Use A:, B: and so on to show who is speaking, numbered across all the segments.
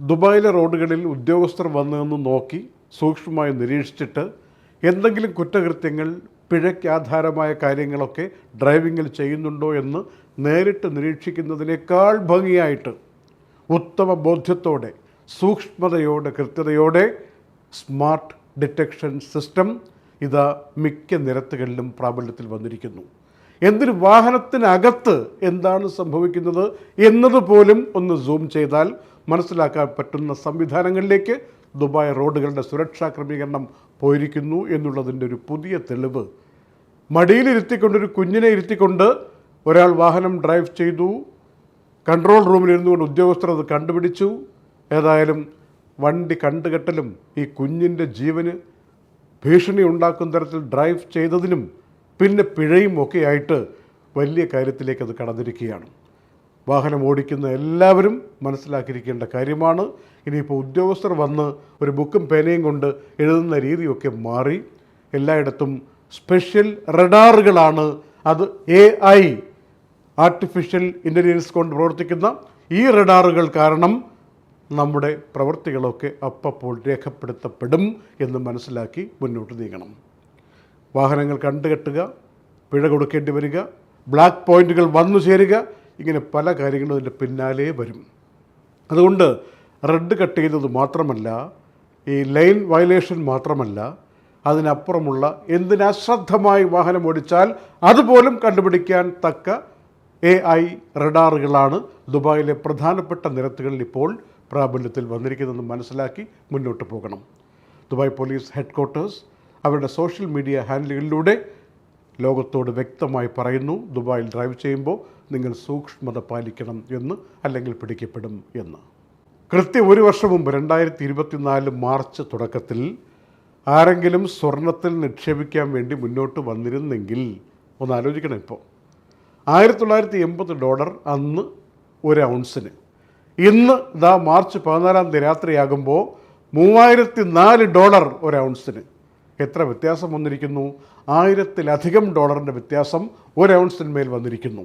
A: ദുബായിലെ റോഡുകളിൽ ഉദ്യോഗസ്ഥർ വന്നു നിന്ന് നോക്കി സൂക്ഷ്മമായി നിരീക്ഷിച്ചിട്ട് എന്തെങ്കിലും കുറ്റകൃത്യങ്ങൾ പിഴയ്ക്കാധാരമായ കാര്യങ്ങളൊക്കെ ഡ്രൈവിങ്ങിൽ ചെയ്യുന്നുണ്ടോ എന്ന് നേരിട്ട് നിരീക്ഷിക്കുന്നതിനേക്കാൾ ഭംഗിയായിട്ട് ഉത്തമ ബോധ്യത്തോടെ സൂക്ഷ്മതയോടെ കൃത്യതയോടെ സ്മാർട്ട് ഡിറ്റക്ഷൻ സിസ്റ്റം ഇതാ മിക്ക നിരത്തുകളിലും പ്രാബല്യത്തിൽ വന്നിരിക്കുന്നു. എന്തൊരു വാഹനത്തിനകത്ത് എന്താണ് സംഭവിക്കുന്നത് എന്നതുപോലും ഒന്ന് സൂം ചെയ്താൽ മനസ്സിലാക്കാൻ പറ്റുന്ന സംവിധാനങ്ങളിലേക്ക് ദുബായ് റോഡുകളുടെ സുരക്ഷാ ക്രമീകരണം പോയിരിക്കുന്നു എന്നുള്ളതിന്റെ ഒരു പുതിയ തെളിവ്. മടിയിലിരുത്തിക്കൊണ്ടൊരു കുഞ്ഞിനെ ഇരുത്തിക്കൊണ്ട് ഒരാൾ വാഹനം ഡ്രൈവ് ചെയ്തു. കൺട്രോൾ റൂമിലിരുന്നു കൊണ്ട് ഉദ്യോഗസ്ഥർ അത് കണ്ടുപിടിച്ചു. ഏതായാലും വണ്ടി കണ്ടുകെട്ടലും ഈ കുഞ്ഞിന്റെ ജീവന് ഭീഷണി ഉണ്ടാക്കുന്ന തരത്തിൽ ഡ്രൈവ് ചെയ്തതിനും പിന്നെ പിഴയും ഒക്കെ ആയിട്ട് വലിയ കാര്യത്തിലേക്ക് അത് കടന്നിരിക്കുകയാണ്. വാഹനം ഓടിക്കുന്ന എല്ലാവരും മനസ്സിലാക്കിയിരിക്കേണ്ട കാര്യമാണ്. ഇനിയിപ്പോൾ ഉദ്യോഗസ്ഥർ വന്ന് ഒരു ബുക്കും പേനയും കൊണ്ട് എഴുതുന്ന രീതിയൊക്കെ മാറി. എല്ലായിടത്തും സ്പെഷ്യൽ റഡാറുകളാണ്. അത് എ ഐ ആർട്ടിഫിഷ്യൽ ഇന്റലിജൻസ് കൊണ്ട് പ്രവർത്തിക്കുന്ന ഈ റഡാറുകൾ കാരണം നമ്മുടെ പ്രവൃത്തികളൊക്കെ അപ്പപ്പോൾ രേഖപ്പെടുത്തപ്പെടും എന്ന് മനസ്സിലാക്കി മുന്നോട്ട് നീങ്ങണം. വാഹനങ്ങൾ കണ്ടുകെട്ടുക പിഴ കൊടുക്കേണ്ടി വരിക ബ്ലാക്ക് പോയിന്റുകൾ വന്നു ചേരുക ഇങ്ങനെ പല കാര്യങ്ങളും അതിന്റെ പിന്നാലെ വരും. അതുകൊണ്ട് റെഡ് കട്ട് ചെയ്തത് മാത്രമല്ല ഈ ലൈൻ വയലേഷൻ മാത്രമല്ല അതിനപ്പുറമുള്ള എന്തിനശ്രദ്ധമായി വാഹനം ഓടിച്ചാൽ അതുപോലും കണ്ടുപിടിക്കാൻ തക്ക എ ഐ റഡാറുകളാണ് ദുബായിലെ പ്രധാനപ്പെട്ട നിരത്തുകളിൽ ഇപ്പോൾ പ്രാബല്യത്തിൽ വന്നിരിക്കുന്നതെന്ന് മനസ്സിലാക്കി മുന്നോട്ട് പോകണം. ദുബായ് പോലീസ് ഹെഡ് ക്വാർട്ടേഴ്സ് അവരുടെ സോഷ്യൽ മീഡിയ ഹാൻഡിലുകളിലൂടെ ലോകത്തോട് വ്യക്തമായി പറയുന്നു ദുബായിൽ ഡ്രൈവ് ചെയ്യുമ്പോൾ നിങ്ങൾ സൂക്ഷ്മത പാലിക്കണം എന്ന് അല്ലെങ്കിൽ പിടിക്കപ്പെടും എന്ന്. കൃത്യം ഒരു വർഷം മുമ്പ് രണ്ടായിരത്തി ഇരുപത്തിനാല് മാർച്ച് തുടക്കത്തിൽ ആരെങ്കിലും സ്വർണത്തിൽ നിക്ഷേപിക്കാൻ വേണ്ടി മുന്നോട്ട് വന്നിരുന്നെങ്കിൽ ഒന്ന് ആലോചിക്കണം ഇപ്പോൾ ആയിരത്തി തൊള്ളായിരത്തി എൺപത് ഡോളർ അന്ന് ഒരു ഔൺസിന്. ഇന്ന് ഇതാ മാർച്ച് പതിനാലാം തീയതി രാത്രിയാകുമ്പോൾ മൂവായിരത്തി നാല് ഡോളർ ഒരു ഔൺസിന്. എത്ര വ്യത്യാസം വന്നിരിക്കുന്നു? ആയിരത്തിലധികം ഡോളറിന്റെ വ്യത്യാസം ഒരു ഔൺസിന്മേൽ വന്നിരിക്കുന്നു.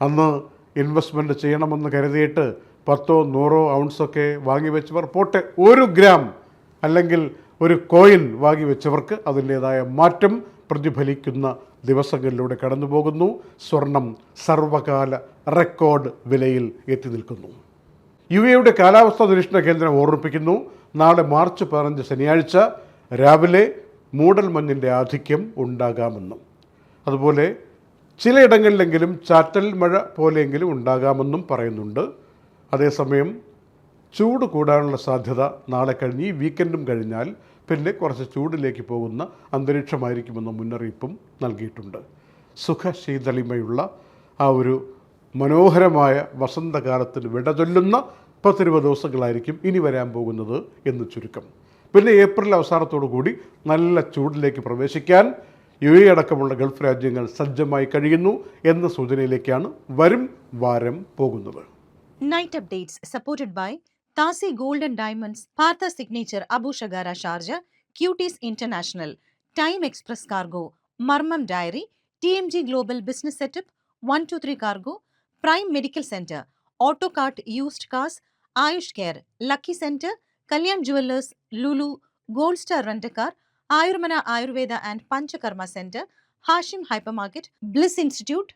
A: അന്ന് ഇൻവെസ്റ്റ്മെന്റ് ചെയ്യണമെന്ന് കരുതിയിട്ട് പത്തോ നൂറോ ഔൺസൊക്കെ വാങ്ങി വെച്ചവർ പോട്ടെ ഒരു ഗ്രാം അല്ലെങ്കിൽ ഒരു കോയിൻ വാങ്ങി വെച്ചവർക്ക് അതിന്റേതായ മാറ്റം പ്രതിഫലിക്കുന്ന ദിവസങ്ങളിലൂടെ കടന്നു പോകുന്നു സ്വർണം സർവകാല റെക്കോർഡ് വിലയിൽ എത്തി നിൽക്കുന്നു. യു എയുടെ കാലാവസ്ഥാ നിരീക്ഷണ കേന്ദ്രം ഓർമ്മിപ്പിക്കുന്നു. നാളെ മാർച്ച് പതിനഞ്ച് ശനിയാഴ്ച രാവിലെ മൂടൽമഞ്ഞിന്റെ ആധിക്യം ഉണ്ടാകാമെന്നും അതുപോലെ ചിലയിടങ്ങളിലെങ്കിലും ചാറ്റൽ മഴ പോലെയെങ്കിലും ഉണ്ടാകാമെന്നും പറയുന്നുണ്ട്. അതേസമയം ചൂട് കൂടാനുള്ള സാധ്യത നാളെ കഴിഞ്ഞ് ഈ വീക്കെൻഡും കഴിഞ്ഞാൽ പിന്നെ കുറച്ച് ചൂടിലേക്ക് പോകുന്ന അന്തരീക്ഷമായിരിക്കുമെന്ന മുന്നറിയിപ്പും നൽകിയിട്ടുണ്ട്. സുഖശീതളിമയുള്ള ആ ഒരു മനോഹരമായ വസന്തകാലത്തിന് വിട ചൊല്ലുന്ന പത്തിരുപത് ദിവസങ്ങളായിരിക്കും ഇനി വരാൻ പോകുന്നത് എന്ന് ചുരുക്കം. പിന്നെ ഏപ്രിൽ അവസാനത്തോടു കൂടി നല്ല ചൂടിലേക്ക് പ്രവേശിക്കാൻ യു എ അടക്കമുള്ള ഗൾഫ് രാജ്യങ്ങൾ സജ്ജമായി കഴിയുന്നു എന്ന സൂചനയിലേക്കാണ് വരും വാരം പോകുന്നത്.
B: നൈറ്റ് അപ്ഡേറ്റ്സ് സപ്പോർട്ടഡ് ബൈ താസി golden diamonds Partha signature Abu Shagara Sharjah cuties international time express cargo Marmam dairy T M G global business setup one two three cargo prime medical centre auto cart used cars Ayush care lucky centre Kalyan Jewelers, Lulu, Gold Star Rent-A-Car, Ayurmana Ayurveda and Panchakarma Center, Hashim Hypermarket, Bliss Institute,